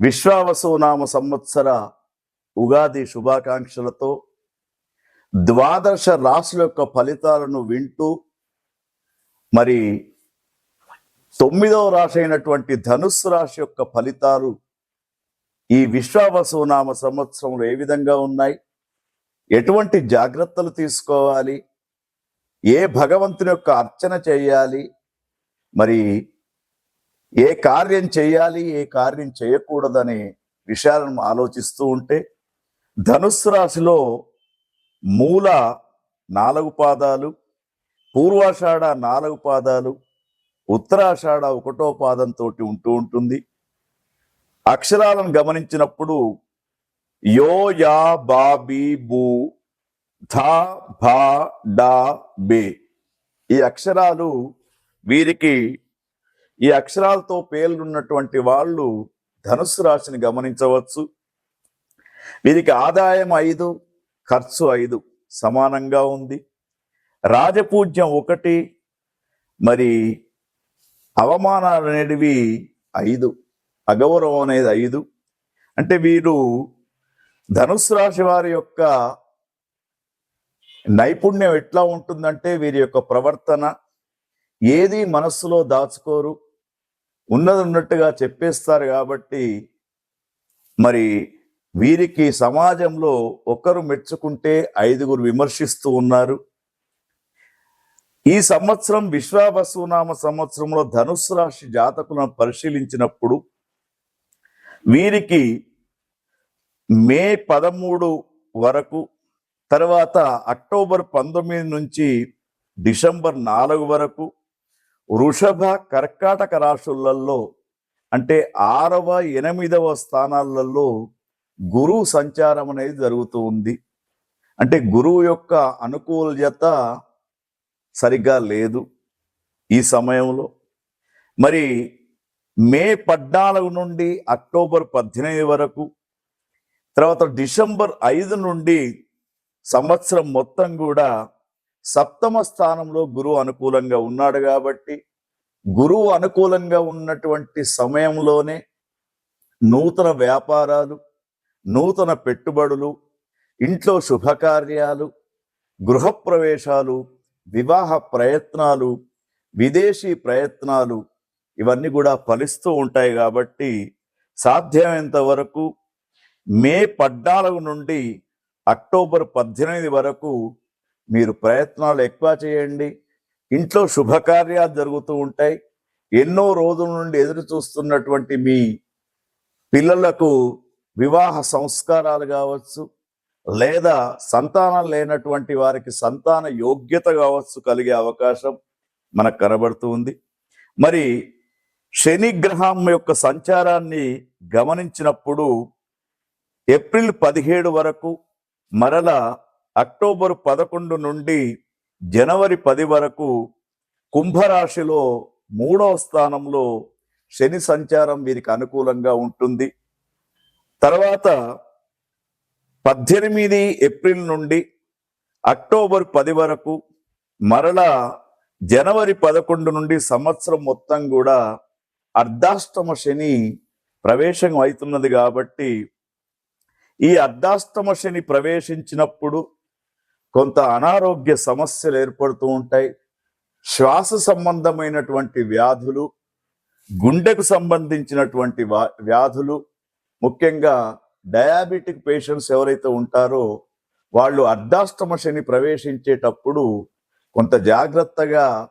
విశ్వావసునామ సంవత్సర ఉగాది శుభాకాంక్షలతో ద్వాదశ రాశుల యొక్క ఫలితాలను వింటూ మరి తొమ్మిదవ రాశి అయినటువంటి ధనుస్సు రాశి యొక్క ఫలితాలు ఈ విశ్వావసునామ సంవత్సరంలో ఏ విధంగా ఉన్నాయి? ఎటువంటి జాగ్రత్తలు తీసుకోవాలి? ఏ భగవంతుని యొక్క అర్చన చేయాలి? మరి ఏ కార్యం చేయాలి ఏ కార్యం చేయకూడదనే విషయాలను ఆలోచిస్తూ ఉంటే ధనుస్సు రాశిలో మూల నాలుగు పాదాలు పూర్వాషాఢ నాలుగు పాదాలు ఉత్తరాషాఢ ఒకటో పాదంతో ఉంటూ ఉంటుంది. అక్షరాలను గమనించినప్పుడు యో యా బా బీ బూ ధా భా డా బే ఈ అక్షరాలు వీరికి ఈ అక్షరాలతో పేర్లున్నటువంటి వాళ్ళు ధనుసు రాశిని గమనించవచ్చు. వీరికి ఆదాయం ఐదు ఖర్చు ఐదు సమానంగా ఉంది. రాజపూజ్యం ఒకటి మరి అవమానాలు అనేటివి ఐదు అగౌరవం అనేది ఐదు. అంటే వీరు ధనుసు రాశి వారి యొక్క నైపుణ్యం ఎట్లా ఉంటుందంటే వీరి యొక్క ప్రవర్తన ఏది మనస్సులో దాచుకోరు ఉన్నది ఉన్నట్టుగా చెప్పేస్తారు కాబట్టి మరి వీరికి సమాజంలో ఒకరు మెచ్చుకుంటే ఐదుగురు విమర్శిస్తూ ఉన్నారు. ఈ సంవత్సరం విశ్వావసునామ సంవత్సరంలో ధనుస్సు రాశి జాతకులను పరిశీలించినప్పుడు వీరికి మే పదమూడు వరకు తర్వాత అక్టోబర్ పంతొమ్మిది నుంచి డిసెంబర్ నాలుగు వరకు వృషభ కర్కాటక రాశులలో అంటే ఆరవ ఎనిమిదవ స్థానాలలో గురువు సంచారం అనేది జరుగుతూ ఉంది. అంటే గురువు యొక్క అనుకూలత సరిగ్గా లేదు ఈ సమయంలో. మరి మే పద్నాలుగు నుండి అక్టోబర్ పద్దెనిమిది వరకు తర్వాత డిసెంబర్ ఐదు నుండి సంవత్సరం మొత్తం కూడా సప్తమ స్థానంలో గురువు అనుకూలంగా ఉన్నాడు కాబట్టి గురువు అనుకూలంగా ఉన్నటువంటి సమయంలోనే నూతన వ్యాపారాలు నూతన పెట్టుబడులు ఇంట్లో శుభకార్యాలు గృహప్రవేశాలు వివాహ ప్రయత్నాలు విదేశీ ప్రయత్నాలు ఇవన్నీ కూడా ఫలిస్తూ ఉంటాయి కాబట్టి సాధ్యమైనంత వరకు మే పద్నాలుగు నుండి అక్టోబర్ పద్దెనిమిది వరకు మీరు ప్రయత్నాలు ఎక్కువ చేయండి. ఇంట్లో శుభకార్యాలు జరుగుతూ ఉంటాయి. ఎన్నో రోజుల నుండి ఎదురు చూస్తున్నటువంటి మీ పిల్లలకు వివాహ సంస్కారాలు కావచ్చు లేదా సంతానం లేనటువంటి వారికి సంతాన యోగ్యత కావచ్చు కలిగే అవకాశం మనకు కనబడుతూ ఉంది. మరి శనిగ్రహం యొక్క సంచారాన్ని గమనించినప్పుడు ఏప్రిల్ పదిహేడు వరకు మరల అక్టోబర్ పదకొండు నుండి జనవరి పది వరకు కుంభరాశిలో మూడవ స్థానంలో శని సంచారం వీరికి అనుకూలంగా ఉంటుంది. తర్వాత పద్దెనిమిది ఏప్రిల్ నుండి అక్టోబర్ పది వరకు మరలా జనవరి పదకొండు నుండి సంవత్సరం మొత్తం కూడా అర్ధాష్టమ శని ప్రవేశం అవుతున్నది కాబట్టి ఈ అర్ధాష్టమ శని ప్రవేశించినప్పుడు కొంత అనారోగ్య సమస్యలు ఏర్పడుతూ ఉంటాయి. శ్వాస సంబంధమైనటువంటి వ్యాధులు గుండెకు సంబంధించినటువంటి వ్యాధులు ముఖ్యంగా డయాబెటిక్ పేషెంట్స్ ఎవరైతే ఉంటారో వాళ్ళు అర్ధాష్టమ శని ప్రవేశించేటప్పుడు కొంత జాగ్రత్తగా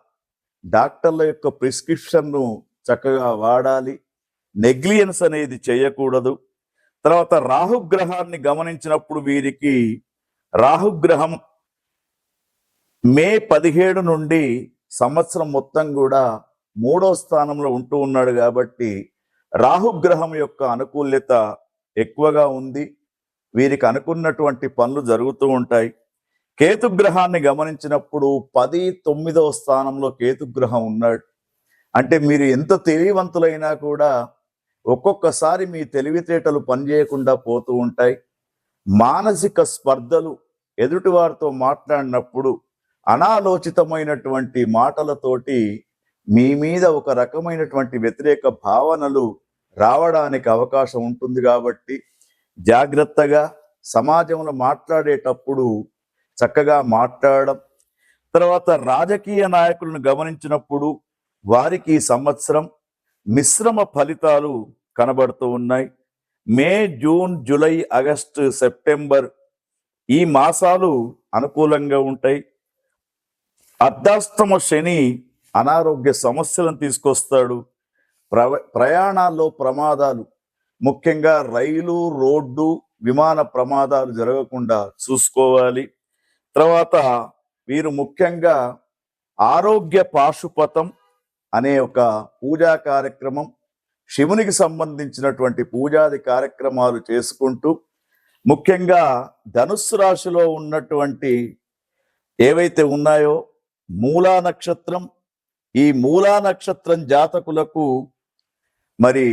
డాక్టర్ల యొక్క ప్రిస్క్రిప్షన్ను చక్కగా వాడాలి. నెగ్లియన్స్ అనేది చేయకూడదు. తర్వాత రాహుగ్రహాన్ని గమనించినప్పుడు వీరికి రాహుగ్రహం మే పదిహేడు నుండి సంవత్సరం మొత్తం కూడా మూడో స్థానంలో ఉంటూ ఉన్నాడు కాబట్టి రాహుగ్రహం యొక్క అనుకూల్యత ఎక్కువగా ఉంది. వీరికి అనుకున్నటువంటి పనులు జరుగుతూ ఉంటాయి. కేతుగ్రహాన్ని గమనించినప్పుడు పది తొమ్మిదవ స్థానంలో కేతుగ్రహం ఉన్నాడు. అంటే మీరు ఎంత తెలివివంతులైనా కూడా ఒక్కొక్కసారి మీ తెలివితేటలు పనిచేయకుండా పోతూ ఉంటాయి. మానసిక స్పర్ధలు ఎదుటివారితో మాట్లాడినప్పుడు అనాలోచితమైనటువంటి మాటలతోటి మీ మీద ఒక రకమైనటువంటి వ్యతిరేక భావనలు రావడానికి అవకాశం ఉంటుంది కాబట్టి జాగ్రత్తగా సమాజంలో మాట్లాడేటప్పుడు చక్కగా మాట్లాడడం. తర్వాత రాజకీయ నాయకులను గమనించినప్పుడు వారికి ఈ సంవత్సరం మిశ్రమ ఫలితాలు కనబడుతూ ఉన్నాయి. May June July August September ఈ మాసాలు అనుకూలంగా ఉంటాయి. అర్ధాష్టమ శని అనారోగ్య సమస్యలను తీసుకొస్తాడు. ప్ర ప్రయాణాల్లో ప్రమాదాలు ముఖ్యంగా రైలు రోడ్డు విమాన ప్రమాదాలు జరగకుండా చూసుకోవాలి. తర్వాత వీరు ముఖ్యంగా ఆరోగ్య పాశుపతం అనే ఒక పూజా కార్యక్రమం శివునికి సంబంధించినటువంటి పూజాది కార్యక్రమాలు చేసుకుంటూ ముఖ్యంగా ధనుస్సు రాశిలో ఉన్నటువంటి ఏవైతే ఉన్నాయో మూలా నక్షత్రం ఈ మూలా నక్షత్రం జాతకులకు మరి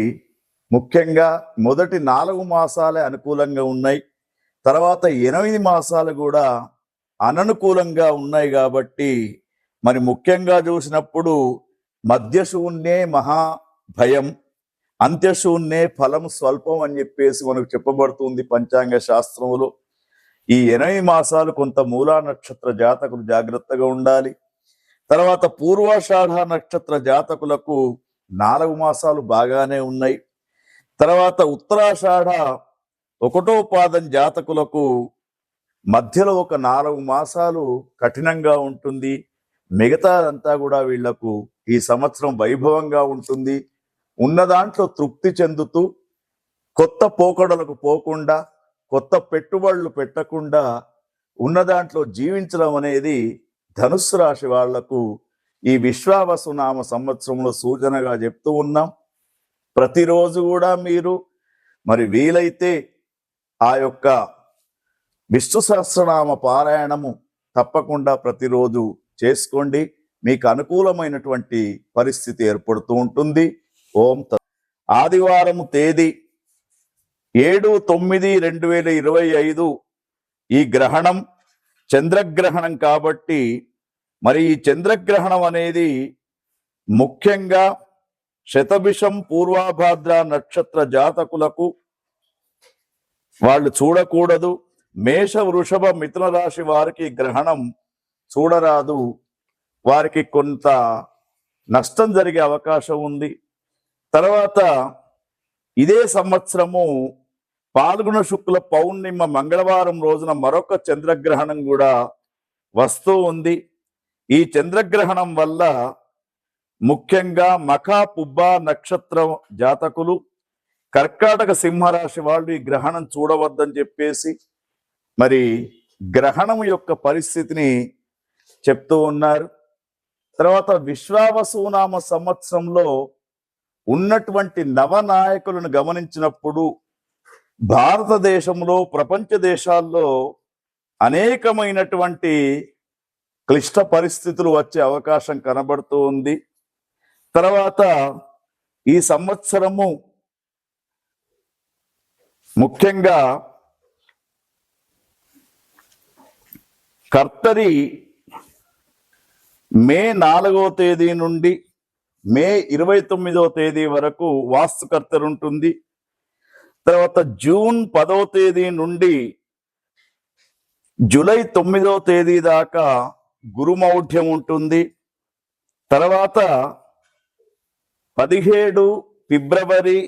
ముఖ్యంగా మొదటి నాలుగు మాసాలే అనుకూలంగా ఉన్నాయి. తర్వాత ఎనిమిది మాసాలు కూడా అననుకూలంగా ఉన్నాయి కాబట్టి మరి ముఖ్యంగా చూసినప్పుడు మధ్యశూన్యే మహా భయం. అంత్యశూన్యే ఫలం స్వల్పం అని చెప్పేసి మనకు చెప్పబడుతుంది పంచాంగ శాస్త్రములు. ఈ ఎనిమిది మాసాలు కొంత మూలా నక్షత్ర జాతకులు జాగ్రత్తగా ఉండాలి. తర్వాత పూర్వాషాఢ నక్షత్ర జాతకులకు నాలుగు మాసాలు బాగానే ఉన్నాయి. తర్వాత ఉత్తరాషాఢ ఒకటో పాదం జాతకులకు మధ్యలో ఒక నాలుగు మాసాలు కఠినంగా ఉంటుంది. మిగతాదంతా కూడా వీళ్ళకు ఈ సంవత్సరం వైభవంగా ఉంటుంది. ఉన్న దాంట్లో తృప్తి చెందుతూ కొత్త పోకడలకు పోకుండా కొత్త పెట్టుబడులు పెట్టకుండా ఉన్న దాంట్లో జీవించడం అనేది ధనుస్సు రాశి వాళ్ళకు ఈ విశ్వావసు నామ సంవత్సరంలో సూచనగా చెప్తూ ఉన్నాం. ప్రతిరోజు కూడా మీరు మరి వీలైతే ఆ యొక్క విష్ణు సహస్రనామ పారాయణము తప్పకుండా ప్రతిరోజు చేసుకోండి. మీకు అనుకూలమైనటువంటి పరిస్థితి ఏర్పడుతూ ఉంటుంది. ఓం త- ఆదివారం తేదీ ఏడు తొమ్మిది రెండు వేల ఇరవై ఐదు ఈ గ్రహణం చంద్రగ్రహణం కాబట్టి మరి ఈ చంద్రగ్రహణం అనేది ముఖ్యంగా శతభిషం పూర్వాభాద్ర నక్షత్ర జాతకులకు వాళ్ళు చూడకూడదు. మేష వృషభ మిథున రాశి వారికి గ్రహణం చూడరాదు. వారికి కొంత నష్టం జరిగే అవకాశం ఉంది. తర్వాత ఇదే సంవత్సరము పాల్గొన శుక్ల పౌర్ణిమ మంగళవారం రోజున మరొక చంద్రగ్రహణం కూడా వస్తూ ఉంది. ఈ చంద్రగ్రహణం వల్ల ముఖ్యంగా మఖా పుబ్బ నక్షత్రం జాతకులు కర్కాటక సింహరాశి వాళ్ళు ఈ గ్రహణం చూడవద్దని చెప్పేసి మరి గ్రహణం యొక్క పరిస్థితిని చెప్తూ ఉన్నారు. తర్వాత విశ్వావసునామ సంవత్సరంలో ఉన్నటువంటి నవనాయకులను గమనించినప్పుడు భారతదేశంలో ప్రపంచ దేశాల్లో అనేకమైనటువంటి క్లిష్ట పరిస్థితులు వచ్చే అవకాశం కనబడుతూ ఉంది. తర్వాత ఈ సంవత్సరము ముఖ్యంగా కర్తరి మే నాలుగో తేదీ నుండి మే ఇరవై తొమ్మిదవ తేదీ వరకు వాస్తుకర్తలు ఉంటుంది తర్వాత జూన్ పదవ తేదీ నుండి జూలై తొమ్మిదవ తేదీ దాకా గురుమౌఢ్యం ఉంటుంది తర్వాత పదిహేడు ఫిబ్రవరి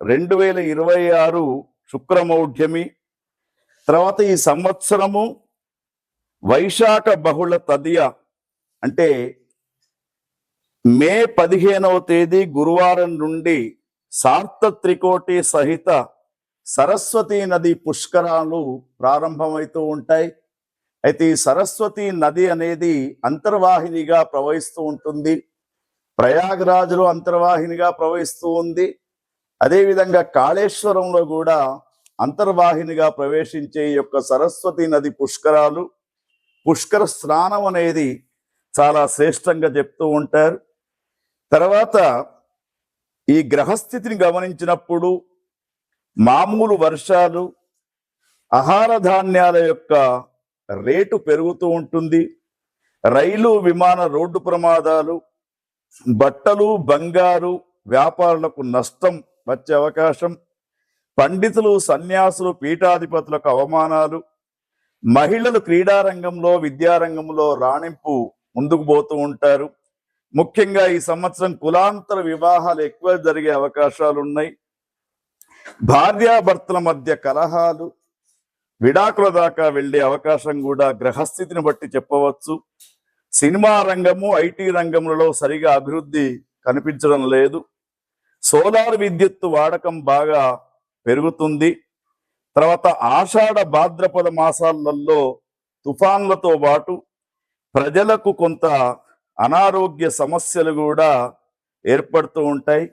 రెండు వేల ఇరవై ఆరు శుక్రమౌఢ్యమి. తర్వాత ఈ సంవత్సరము వైశాఖ బహుళ తదియ అంటే మే పదిహేనవ తేదీ గురువారం నుండి సార్త త్రికోటి సహిత సరస్వతి నది పుష్కరాలు ప్రారంభమవుతూ ఉంటాయి. అయితే ఈ సరస్వతి నది అనేది అంతర్వాహినిగా ప్రవహిస్తూ ఉంటుంది. ప్రయాగరాజులో అంతర్వాహినిగా ప్రవహిస్తూ ఉంది. అదేవిధంగా కాళేశ్వరంలో కూడా అంతర్వాహినిగా ప్రవేశించే యొక్క సరస్వతి నది పుష్కరాలు పుష్కర స్నానం అనేది చాలా శ్రేష్టంగా చెప్తూ ఉంటారు. తర్వాత ఈ గ్రహస్థితిని గమనించినప్పుడు మామూలు వర్షాలు ఆహార ధాన్యాల యొక్క రేటు పెరుగుతూ ఉంటుంది. రైలు విమాన రోడ్డు ప్రమాదాలు బట్టలు బంగారు వ్యాపారులకు నష్టం వచ్చే అవకాశం పండితులు సన్యాసులు పీఠాధిపతులకు అవమానాలు మహిళలు క్రీడారంగంలో విద్యారంగంలో రాణింపు ముందుకు పోతూ ఉంటారు. ముఖ్యంగా ఈ సంవత్సరం కులాంతర వివాహాలు ఎక్కువ జరిగే అవకాశాలు ఉన్నాయి భార్యాభర్తల మధ్య కలహాలు విడాకుల దాకా వెళ్ళే అవకాశం కూడా గ్రహస్థితిని బట్టి చెప్పవచ్చు. సినిమా రంగము ఐటీ రంగములలో సరిగా అభివృద్ధి కనిపించడం లేదు. సోలార్ విద్యుత్తు వాడకం బాగా పెరుగుతుంది. తర్వాత ఆషాఢ భాద్రపద మాసాలలో తుఫాన్లతో పాటు ప్రజలకు కొంత అనారోగ్య సమస్యలు కూడా ఏర్పడుతూ ఉంటాయి.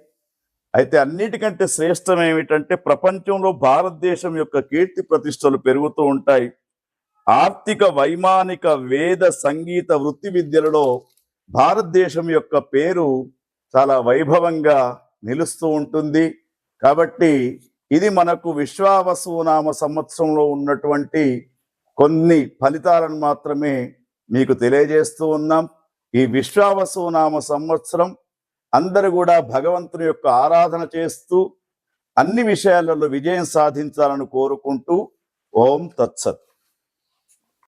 అయితే అన్నిటికంటే శ్రేష్టం ఏమిటంటే ప్రపంచంలో భారతదేశం యొక్క కీర్తి ప్రతిష్టలు పెరుగుతూ ఉంటాయి. ఆర్థిక వైమానిక వేద సంగీత వృత్తి విద్యలలో భారతదేశం యొక్క పేరు చాలా వైభవంగా నిలుస్తూ ఉంటుంది. కాబట్టి ఇది మనకు విశ్వావసునామ సంవత్సరంలో ఉన్నటువంటి కొన్ని ఫలితాలను మాత్రమే మీకు తెలియజేస్తూ ఉన్నాం. ఈ విశ్వావసునామ సంవత్సరం అందరూ కూడా భగవంతుని యొక్క ఆరాధన చేస్తూ అన్ని విషయాలలో విజయం సాధించాలని కోరుకుంటూ ఓం తత్సత్.